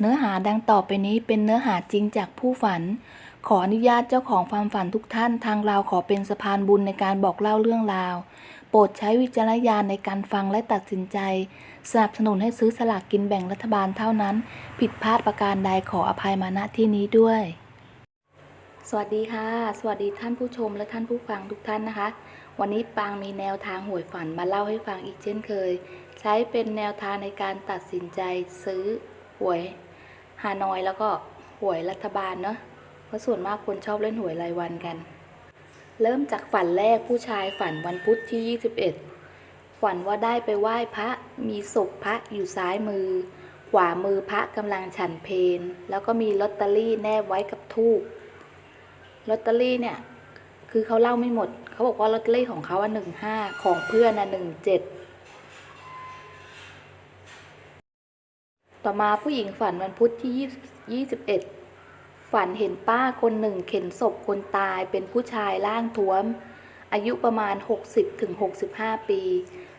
เนื้อหาดังต่อไปนี้เป็นเนื้อหาจริงจากผู้ฝัน ขออนุญาตเจ้าของความฝันทุกท่านทางเราขอเป็นสะพานบุญในการบอกเล่าเรื่องราว โปรดใช้วิจารณญาณในการฟังและตัดสินใจ สนับสนุนให้ซื้อสลากกินแบ่งรัฐบาลเท่านั้น ผิดพลาดประการใดขออภัยมาณที่นี้ด้วย สวัสดีค่ะ สวัสดีท่านผู้ชมและท่านผู้ฟังทุกท่านนะคะ วันนี้ปางมีแนวทางหวยฝันมาเล่าให้ฟังอีกเช่นเคย ใช้เป็นแนวทางในการตัดสินใจซื้อหวย ฮานอยแล้วก็หวยรัฐบาลเนาะเพราะส่วนมากคนชอบเล่นหวยรายวันกัน เริ่มจากฝันแรกผู้ชายฝันวันพุธที่ 21 ฝันว่าได้ไปไหว้พระมีศพพระอยู่ซ้ายมือ ขวามือพระกำลังฉันเพลแล้วก็มีลอตเตอรี่แนบไว้กับทูบลอตเตอรี่เนี่ย คือเขาเล่าไม่หมด เขาบอกว่าลอตเตอรี่ของเขาอะหนึ่งห้าของเพื่อนอะหนึ่งเจ็ด ต่อมาผู้หญิงฝันวันพุธที่ยี่สิบเอ็ดฝันเห็นป้าคนหนึ่งเข็นศพคนตายเป็นผู้ชายร่างท้วม อายุประมาณ 60-65 ปี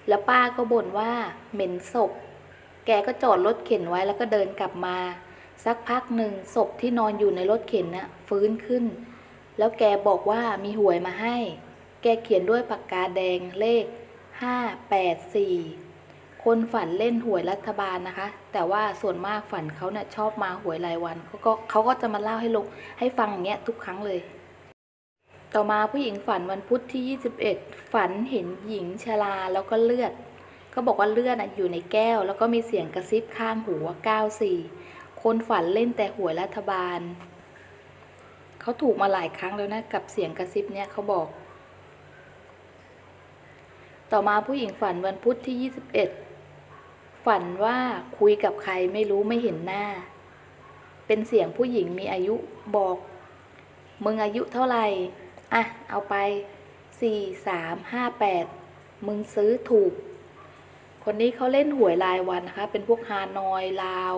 แล้วป้าก็บ่นว่าเหม็นศพ แกก็จอดรถเข็นไว้แล้วก็เดินกลับมา สักพักหนึ่งศพที่นอนอยู่ในรถเข็นน่ะฟื้นขึ้น แล้วแกบอกว่ามีหวยมาให้ แกเขียนด้วยปากกาแดงเลข 584 คนฝันเล่นหวยรัฐบาลนะคะ แต่ว่าส่วนมากฝันเขาเนี่ยชอบมาหวยรายวันเขาก็เขาก็จะมาเล่าให้ลงให้ฟังอย่างเงี้ยทุกครั้งเลย ต่อมาผู้หญิงฝันวันพุธที่ 21 ฝันเห็นหญิงชราแล้วก็เลือดเขาบอกว่าเลือดอะอยู่ในแก้ว แล้วก็มีเสียงกระซิบข้างหูว่า94 คนฝันเล่นแต่หวยรัฐบาลเขาถูกมาหลายครั้งแล้วนะกับเสียงกระซิบเนี่ยเขาบอก ต่อมาผู้หญิงฝันวันพุธที่ 21 ฝันว่าคุยกับใครไม่รู้ไม่เห็นหน้า เป็นเสียงผู้หญิงมีอายุบอก มึงอายุเท่าไหร่อะ เอาไปสี่สามห้าแปดมึงซื้อถูก คนนี้เขาเล่นหวยรายวันนะคะ เป็นพวกฮานอยลาว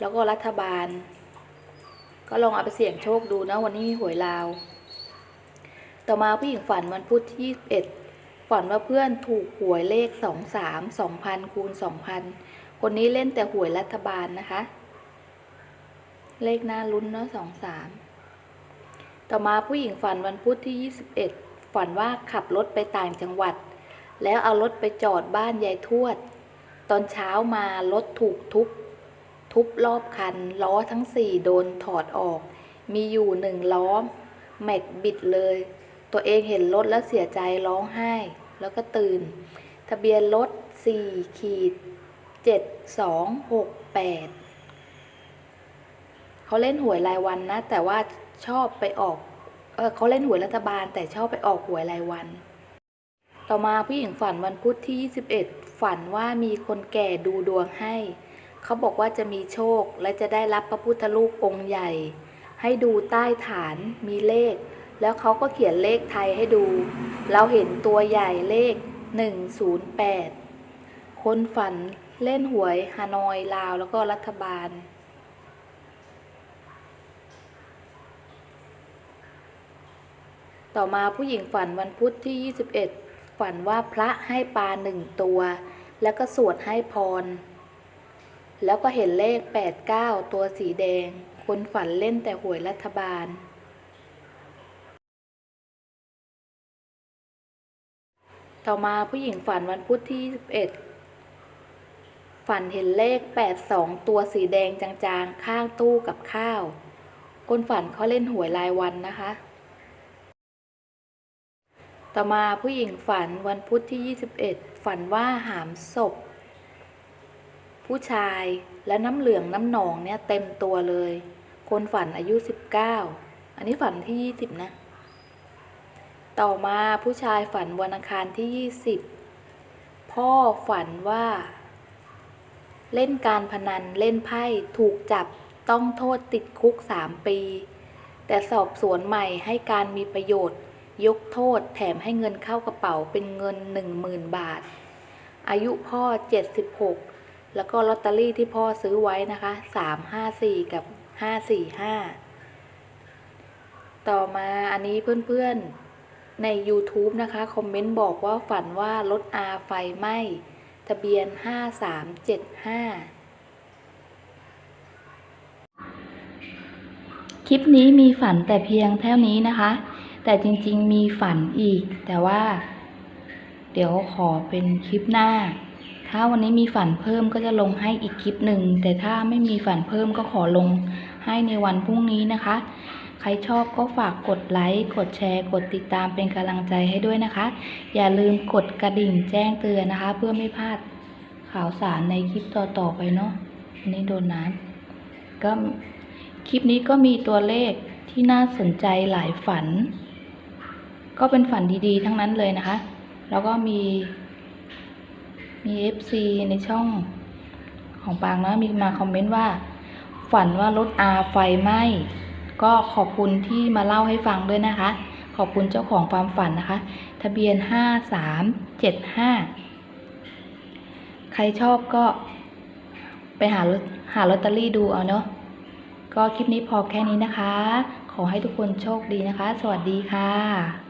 แล้วก็รัฐบาล ก็ลองเอาไปเสี่ยงโชคดูนะวันนี้มีหวยลาว ต่อมาผู้หญิงฝันวันพุธที่21 ฝันว่าเพื่อนถูกหวยเลข2 3 2,000คูณ2,000คนนี้เล่นแต่หวยรัฐบาลนะคะ เลขหน้าลุ้นเนาะ23ต่อมาผู้หญิงฝันวันพุธที่ 21 ฝันว่าขับรถไปต่างจังหวัด แล้วเอารถไปจอดบ้านยายทวด ตอนเช้ามารถถูกทุบ ทุบรอบคัน ล้อทั้งสี่โดนถอดออก มีอยู่หนึ่งล้อ แม็กบิดเลย ตัวเองเห็นรถแล้วเสียใจร้องไห้ แล้วก็ตื่น ทะเบียนรถสี่ขีดเจ็ดสองหกแปดเขาเล่นหวยรายวันนะ แต่ว่าชอบไปออกเออเขาเล่นหวยรัฐบาลแต่ชอบไปออกหวยรายวัน ต่อมาผู้หญิงฝันวันพุธที่ 21 ฝันว่ามีคนแก่ดูดวงให้ เขาบอกว่าจะมีโชคและจะได้รับพระพุทธรูปองค์ใหญ่ ให้ดูใต้ฐานมีเลข แล้วเขาก็เขียนเลขไทยให้ดู เราเห็นตัวใหญ่เลข 108 คนฝันเล่นหวยฮานอยลาวแล้วก็รัฐบาล ต่อมาผู้หญิงฝันวันพุธที่ 21 ฝันว่าพระให้ปลาหนึ่งตัว แล้วก็สวดให้พร แล้วก็เห็นเลข 89 ตัวสีแดง คนฝันเล่นแต่หวยรัฐบาล ต่อมาผู้หญิงฝันวันพุธที่ 21 ฝันเห็นเลข 82 ตัวสีแดงจางๆ ข้างตู้กับข้าว คนฝันเขาเล่นหวยรายวันนะคะ ต่อมาผู้หญิงฝันวันพุธที่ 21 ฝันว่าหามศพ ผู้ชายและน้ำเหลืองน้ำหนองเนี่ยเต็มตัวเลย คนฝันอายุ 19 อันนี้ฝันที่ 20 นะ ต่อมาผู้ชายฝันวันอังคารที่ 20 พ่อฝันว่า เล่นการพนันเล่นไพ่ถูกจับต้องโทษติดคุก 3 ปี แต่สอบสวนใหม่ให้การมีประโยชน์ ยกโทษแถมให้เงินเข้ากระเป๋าเป็นเงิน 10,000 บาท อายุพ่อ 76 แล้วก็ลอตเตอรี่ที่พ่อซื้อไว้นะคะ 354 กับ 545 ต่อมาอันนี้เพื่อนๆ ใน YouTube นะคะ คอมเมนต์บอกว่าฝันว่ารถอาไฟไหม้ทะเบียน 5375 คลิปนี้มีฝันแต่เพียงเท่านี้นะคะ แต่จริงๆมีฝันอีก แต่ว่า เดี๋ยวขอเป็นคลิปหน้า ถ้าวันนี้มีฝันเพิ่มก็จะลงให้อีกคลิปหนึ่ง แต่ถ้าไม่มีฝันเพิ่มก็ขอลงให้ในวันพรุ่งนี้นะคะ ครชอบก็ฝากกดไลค์ กดแชร์ กดติดตามเป็นกำลังใจให้ด้วยนะคะ อย่าลืมกดกระดิ่งแจ้งเตือนนะคะ เพื่อไม่พลาดข่าวสารในคลิปต่อๆไปเนาะอันนี้โดนน้ำก็คลิปนี้ก็มีตัวเลขที่น่าสนใจหลายฝัน ก็เป็นฝันดีๆ ทั้งนั้นเลยนะคะ แล้วก็มีมี FC ในช่องของปางนะมีมาคอมเมนต์ว่า ฝันว่ารถอาไฟไหม้ ก็ขอบคุณที่มาเล่าให้ฟังด้วยนะคะ ขอบคุณเจ้าของความฝันนะคะ ทะเบียน 5375 ใครชอบก็ไปหาหาลอตเตอรี่ดูเอาเนาะก็คลิปนี้พอแค่นี้นะคะ ขอให้ทุกคนโชคดีนะคะ สวัสดีค่ะ